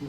Угу.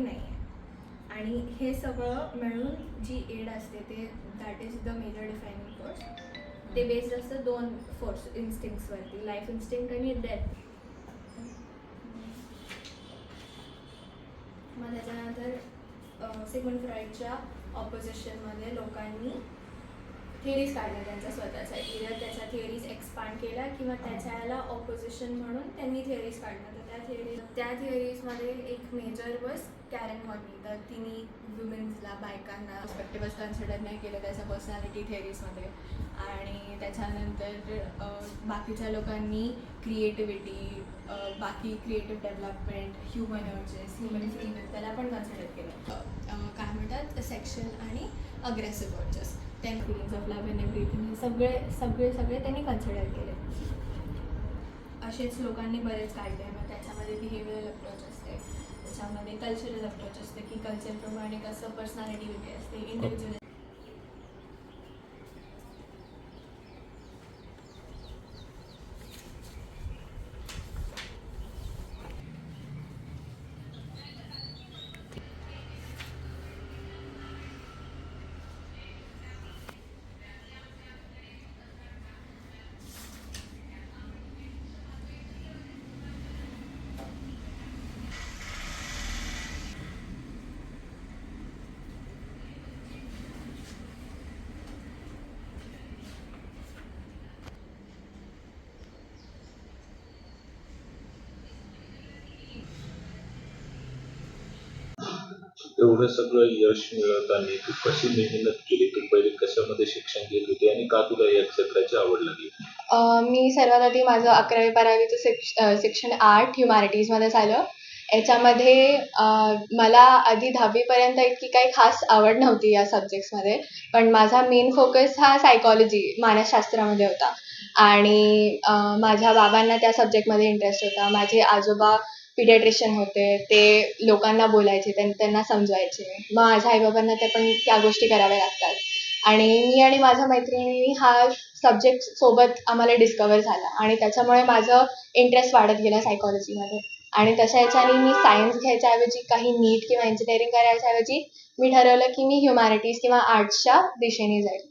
नाही आहे. आणि हे सगळं मिळून जी एड असते ते that is the major defining force ते बेस्ड असतं दोन फोर्स इन्स्टिंक्सवरती लाईफ इन्स्टिंक्ट आणि डेथ मग त्याच्यानंतर सेकंड फ्राईडच्या ऑपोजिशनमध्ये लोकांनी थिअरीज काढल्या त्यांच्या स्वतःचा इतर त्याच्या थिअरीज एक्सपांड केल्या किंवा त्याच्याला ऑपोजिशन म्हणून त्यांनी थिअरीज काढल्या तर त्या थिअरी त्या थिअरीजमध्ये एक मेजर बस कॅरन हॉर्नी तर तिने वुमेन्सला बायकांना पर्स्पेक्टिव्हच कन्सिडर नाही केलं त्याच्या पर्सनॅलिटी थिअरीजमध्ये आणि त्याच्यानंतर बाकीच्या लोकांनी क्रिएटिव्हिटी बाकी creative development human urges human free त्याला पण कन्सिडर केलं. काय म्हणतात? सेक्शन आणि aggressive urges ten feelings of love and everything हे सगळे सगळे सगळे त्यांनी कन्सिडर केले. असेच लोकांनी बरेच काढले. मग त्याच्यामध्ये बिहेवियरल अप्रोच असते. त्याच्यामध्ये कल्चरल अप्रोच असते की कल्चरप्रमाणे कसं पर्सनॅलिटी वेगळी असते इंडिव्हिज्युअल एवढं सगळं यश मिळवताना तू कशी मेहनत केली? तू पहिले कशामध्ये शिक्षण घेत होती आणि का तुला या क्षेत्राची आवड लागली? मी सर्वात आधी माझं अकरावी बारावीचं शिक्ष शिक्षण आर्ट ह्युमॅनिटीजमध्ये झालं. याच्यामध्ये मला आधी दहावीपर्यंत इतकी काही खास आवड नव्हती या सब्जेक्ट्समध्ये पण माझा मेन फोकस हा सायकॉलॉजी मानसशास्त्रामध्ये होता. आणि माझ्या बाबांना त्या सब्जेक्टमध्ये इंटरेस्ट होता. माझे आजोबा पिडियाट्रिशियन होते ते लोकांना बोलायचे त्यां त्यांना समजवायचे मग माझ्या आईबाबांना ते पण त्या गोष्टी कराव्या लागतात. आणि मी आणि माझ्या मैत्रिणींनी हा सब्जेक्ट सोबत आम्हाला डिस्कवर झाला. आणि त्याच्यामुळे माझं इंटरेस्ट वाढत गेला सायकॉलॉजीमध्ये आणि तशा याच्याने मी सायन्स घ्यायच्या ऐवजी काही नीट किंवा इंजिनिअरिंग करायच्या ऐवजी मी ठरवलं की मी ह्युमॅनिटीज किंवा आर्ट्सच्या दिशेने जाईल.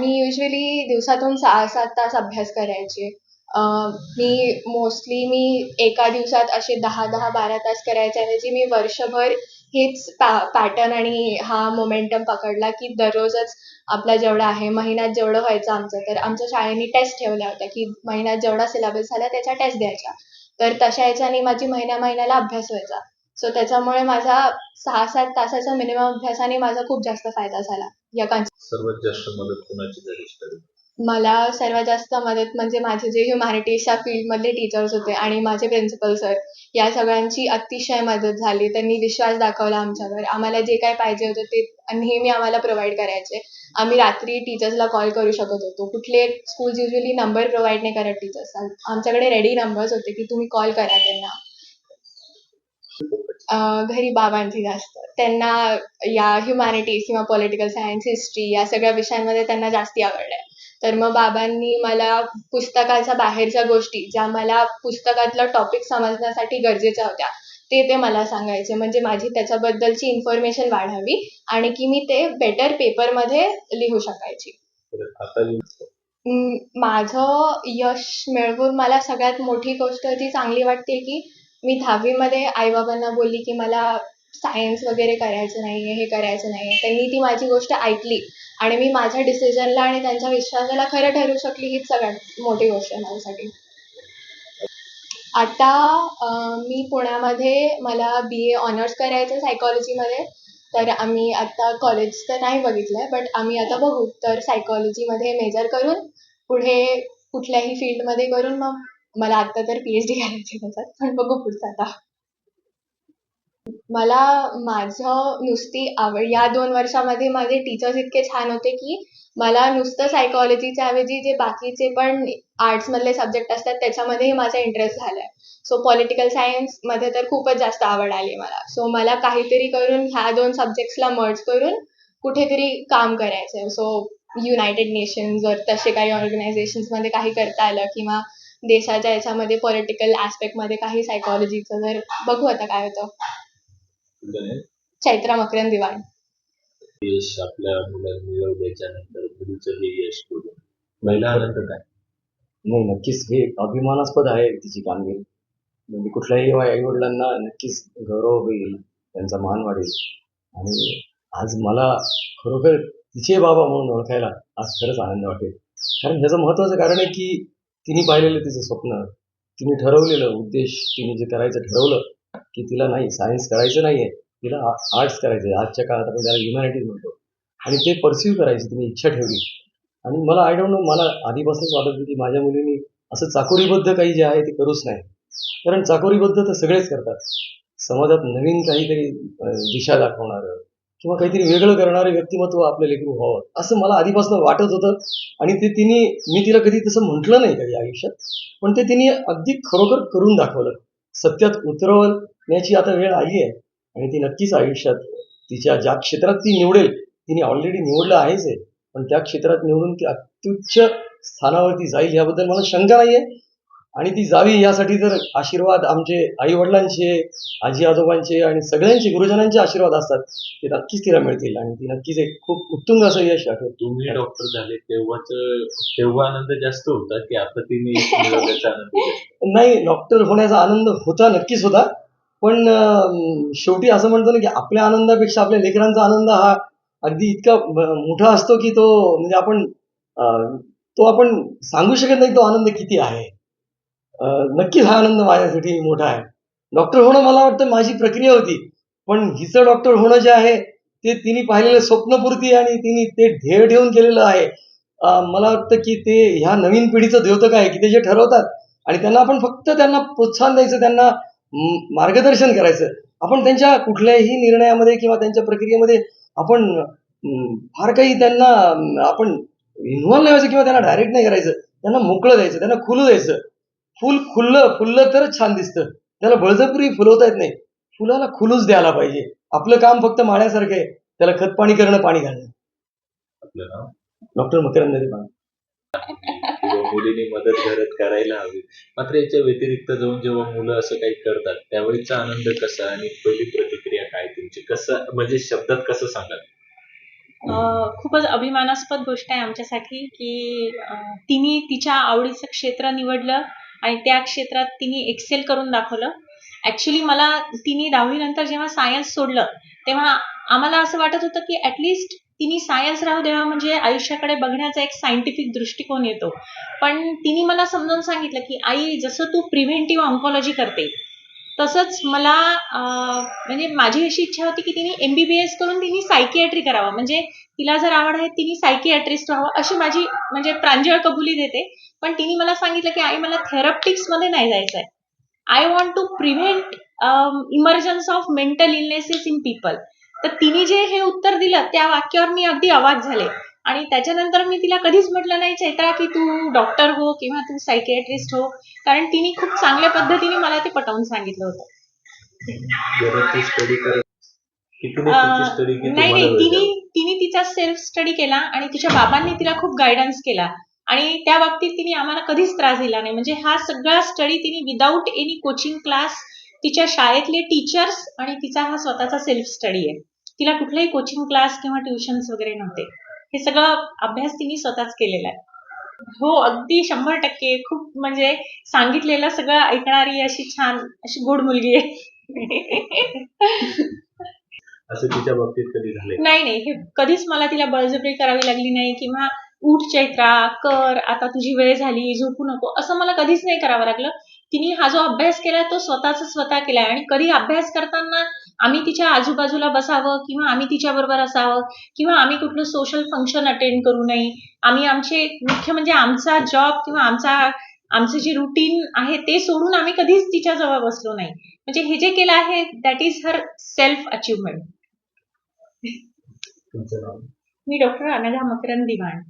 मी युजली दिवसातून सहा सात तास अभ्यास करायचे. मी मोस्टली मी एका दिवसात असे दहा दहा बारा तास करायच्याऐवजी मी वर्षभर हेच पॅटर्न आणि हा मोमेंटम पकडला की दररोजच आपला जेवढा आहे महिन्यात जेवढं व्हायचं आमचं तर आमच्या शाळेने टेस्ट ठेवल्या होत्या की महिन्यात जेवढा सिलेबस झाला त्याच्या टेस्ट द्यायच्या. तर तशा याच्याने माझी महिन्या महिन्याला अभ्यास व्हायचा. सो त्याच्यामुळे माझा सहा सात तासाचा मिनिमम अभ्यासाने माझा खूप जास्त फायदा झाला. या सर्वात जास्त मदत कोणाची झाली? मला सर्वात जास्त मदत म्हणजे माझे जे ह्युमॅनिटीजच्या फील्डमधले टीचर्स होते आणि माझे प्रिन्सिपल सर या सगळ्यांची अतिशय मदत झाली. त्यांनी विश्वास दाखवला आमच्यावर. आम्हाला जे काय पाहिजे होतं ते नेहमी आम्हाला प्रोव्हाइड करायचे. आम्ही रात्री टीचर्सला कॉल करू शकत होतो. कुठले स्कूल्स युजली नंबर प्रोव्हाइड नाही करत टीचर्स आमच्याकडे रेडी नंबर्स होते की तुम्ही कॉल करा त्यांना. घरी बाबांची जास्त. त्यांना या ह्युमॅनिटीज किंवा पॉलिटिकल सायन्स हिस्ट्री या सगळ्या विषयांमध्ये त्यांना जास्ती आवड आहे तर मग बाबांनी मला पुस्तकाच्या बाहेरच्या गोष्टी ज्या मला पुस्तकातलं टॉपिक समजण्यासाठी गरजेच्या होत्या ते ते मला सांगायचे. म्हणजे माझी त्याच्याबद्दलची इन्फॉर्मेशन वाढावी आणि की मी ते बेटर पेपरमध्ये लिहू शकायची. माझं यश मिळवून मला सगळ्यात मोठी गोष्ट जी चांगली वाटते की मी दहावीमध्ये आईबाबांना बोलली की मला सायन्स वगैरे करायचं नाही आहे हे करायचं नाही आहे त्यांनी ती माझी गोष्ट ऐकली आणि मी माझ्या डिसिजनला आणि त्यांच्या विश्वासाला खरं ठरू शकली हीच सगळ्यात मोठी गोष्ट आहे माझ्यासाठी. आता मी पुण्यामध्ये मला बी ए ऑनर्स करायचं आहे सायकॉलॉजीमध्ये तर आम्ही आता कॉलेज तर नाही बघितलं आहे बट आम्ही आता बघू. तर सायकॉलॉजीमध्ये मेजर करून पुढे कुठल्याही फील्डमध्ये करून मग मला आत्ता तर पी एच डी करायची आहे त्याच्यात पण बघू पुढचं आता. मला माझं नुसती आवड या दोन वर्षामध्ये माझे टीचर्स इतके छान होते की मला नुसतं सायकॉलॉजीच्या ऐवजी जे बाकीचे पण आर्ट्समधले सब्जेक्ट असतात त्याच्यामध्येही माझा इंटरेस्ट झाला आहे सो पॉलिटिकल सायन्समध्ये तर खूपच जास्त आवड आली मला. सो मला काहीतरी करून ह्या दोन सब्जेक्ट्सला मर्ज करून कुठेतरी काम करायचं आहे सो युनायटेड नेशन्स जर तसे काही ऑर्गनायझेशन्समध्ये काही करता आलं किंवा देशाच्या याच्यामध्ये पॉलिटिकल ॲस्पेक्टमध्ये काही सायकॉलॉजीचं जर बघू आता काय होतं. चैत्रा मकरंद दिवाण. यश आपल्या मुलांनी मिळवल्याच्या नंतर मुलीचं हे यश बघून महिला आनंद काय? नाही नक्कीच हे अभिमानास्पद आहे तिची कामगिरी. म्हणजे कुठल्याही आई वडिलांना नक्कीच गौरव होईल त्यांचा मान वाढेल. आणि आज मला खरोखर तिचे बाबा म्हणून ओळखायला आज खरंच आनंद वाटेल. कारण ह्याचं महत्त्वाचं कारण आहे की तिने पाहिलेलं तिचं स्वप्न तिने ठरवलेलं उद्देश तिने जे करायचं ठरवलं की तिला नाही सायन्स करायचं नाही आहे तिला आर्ट्स करायचं आहे आजच्या काळात आपण त्याला ह्युमॅनिटीज म्हणतो. आणि ते परस्यू करायची तिने इच्छा ठेवली. आणि मला आय डोंट नो मला आधीपासूनच वाटत होती की माझ्या मुलीने असं चाकोरीबद्ध काही जे आहे ते करूच नाही. कारण चाकोरीबद्ध तर सगळेच करतात. समाजात नवीन काहीतरी दिशा दाखवणारं किंवा काहीतरी वेगळं करणारं व्यक्तिमत्व आपलं लेकरू व्हावं असं मला आधीपासून वाटत होतं. आणि ते तिने मी तिला कधी तसं म्हटलं नाही कधी आयुष्यात पण ते तिने अगदी खरोखर करून दाखवलं. सत्यात उतरवण्याची आता वेळ आली आहे आणि ती नक्कीच आयुष्यात तिच्या ज्या क्षेत्रात ती निवडेल तिने ऑलरेडी निवडलं आहेच आहे. पण त्या क्षेत्रात निवडून ती अत्युच्च स्थानावरती जाईल याबद्दल मला शंका नाही आहे आणि ती जावी यासाठी तर आशीर्वाद आमचे आई वडिलांचे आजी आजोबांचे आणि सगळ्यांचे गुरुजनांचे आशीर्वाद असतात. ते नक्कीच तिला मिळतील आणि ती नक्कीच एक खूप उत्तुंग असं यश गाठेल तुम्ही डॉक्टर झाले तेव्हाच तेव्हा आनंद जास्त होता की आता तिने नाही डॉक्टर होण्याचा आनंद होता नक्कीच होता. पण शेवटी असं म्हणतो ना की आपल्या आनंदापेक्षा आपल्या लेकरांचा आनंद हा अगदी इतका मोठा असतो की तो म्हणजे आपण तो आपण सांगू शकत नाही तो आनंद किती आहे. नक्कीच हा आनंद माझ्यासाठी मोठा आहे. डॉक्टर होणं मला वाटतं माझी प्रक्रिया होती. पण हिचं डॉक्टर होणं जे आहे ते तिने पाहिलेलं स्वप्नपूर्ती आणि तिने ते ध्येय ठेवून केलेलं आहे. मला वाटतं की ते ह्या नवीन पिढीचं द्योतक आहे की ते जे ठरवतात आणि त्यांना आपण फक्त त्यांना प्रोत्साहन द्यायचं त्यांना मार्गदर्शन करायचं. आपण त्यांच्या कुठल्याही निर्णयामध्ये किंवा त्यांच्या प्रक्रियेमध्ये आपण फार काही त्यांना आपण इन्व्हॉल्व नाही व्हायचं किंवा त्यांना डायरेक्ट नाही करायचं. त्यांना मोकळं द्यायचं त्यांना खुलू द्यायचं. फुल खुललं फुललं तरच छान दिसतं. त्याला बळजबरी फुलवता येत नाही. फुलाला खुलूच द्यायला पाहिजे. आपलं काम फक्त माळ्यासारखं आहे. त्याला खत पाणी करणं पाणी घालणं. डॉक्टर मकरंद मुलीने मदत घरात करायला हवी. मात्र याच्या व्यतिरिक्त जाऊन जेव्हा मुलं असं काही करतात त्यावेळीचा आनंद कसा आणि पहिली प्रतिक्रिया काय तुमची? कसं म्हणजे शब्दात कसं सांगाल? अं, खूपच अभिमानास्पद गोष्ट आहे आमच्यासाठी की अं, तिने तिच्या आवडीचं क्षेत्र निवडलं आणि त्या क्षेत्रात तिने एक्सेल करून दाखवलं. ऍक्च्युली मला तिने दहावीनंतर जेव्हा सायन्स सोडलं तेव्हा आम्हाला असं वाटत होतं की ॲटलिस्ट तिने सायन्स राहू द्यावा म्हणजे आयुष्याकडे बघण्याचा एक सायंटिफिक दृष्टिकोन येतो. पण तिने मला समजावून सांगितलं की आई जसं तू प्रिव्हेंटिव्ह ऑन्कॉलॉजी करते तसंच मला म्हणजे माझी अशी इच्छा होती की तिने एम बी बी एस करून तिने सायकियाट्री करावं. म्हणजे तिला जर आवड आहे तिने सायकियाट्रिस्ट व्हावं अशी माझी म्हणजे प्रांजळ कबुली देते. पण तिने मला सांगितलं की आई मला थेरप्टिक्समध्ये नाही जायचं आहे I want to prevent emergence of mental illnesses in people तर तिने जे हे उत्तर दिलं त्या वाक्यावर मी अगदी आवाज झाले. आणि त्याच्यानंतर मी तिला कधीच म्हटलं नाही चैत्रा की तू डॉक्टर हो किंवा तू सायकियाट्रिस्ट हो? कारण तिने खूप चांगल्या पद्धतीने मला ते पटवून सांगितलं होतं. नाही नाही तिने तिने तिचा सेल्फ स्टडी केला आणि तिच्या बाबांनी तिला खूप गायडन्स केला. आणि त्या बाबतीत तिने आम्हाला कधीच त्रास दिला नाही. म्हणजे हा सगळा स्टडी तिने विदाऊट एनी कोचिंग क्लास तिच्या शाळेतले टीचर्स आणि तिचा हा स्वतःचा सेल्फ स्टडी आहे. तिला कुठलाही कोचिंग क्लास किंवा ट्युशन्स वगैरे नव्हते. हे सगळं अभ्यास तिने स्वतःच केलेला आहे. हो अगदी शंभर टक्के. खूप म्हणजे सांगितलेलं सगळं ऐकणारी अशी छान अशी गोड मुलगी आहे. असं तिच्या बाबतीत कधी झालंय? नाही नाही. हे कधीच मला तिला बळजबरी करावी लागली नाही किंवा उठ चैत्रा कर आता तुझी वेळ झाली झोपू नको असं मला कधीच नाही करावं लागलं. तिने हा जो अभ्यास केलाय तो स्वतःच स्वतः केलाय आणि कधी अभ्यास करताना आम्ही तिच्या आजूबाजूला बसावं किंवा आम्ही तिच्या बरोबर असावं किंवा आम्ही कुठलं सोशल फंक्शन अटेंड करू नये. आम्ही आमचे मुख्य म्हणजे आमचा जॉब किंवा आमचा आमचं जे रुटीन आहे ते सोडून आम्ही कधीच तिच्या जवळ बसलो नाही. म्हणजे हे जे केलं आहे दॅट इज हर सेल्फ नाव? मी डॉक्टर अनघा मकरंद दिवाण.